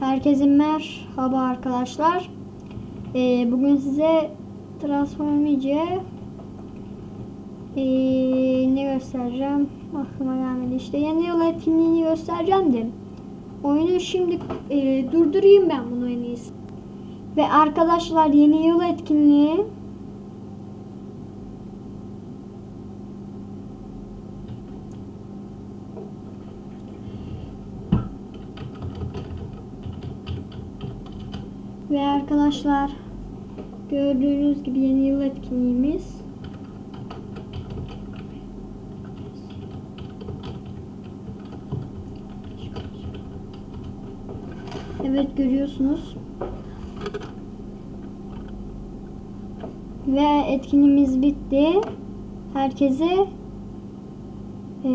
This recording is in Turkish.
Merhaba arkadaşlar. Ee, bugün size Transformice ee, ne göstereceğim? Aklıma gelmedi. İşte yeni yıl etkinliğini göstereceğim de. Oyunu şimdi ee, durdurayım ben bunu en iyisi. Ve arkadaşlar yeni yıl etkinliği Ve arkadaşlar gördüğünüz gibi yeni yıl etkinliğimiz Evet görüyorsunuz. Ve etkinliğimiz bitti. Herkese e,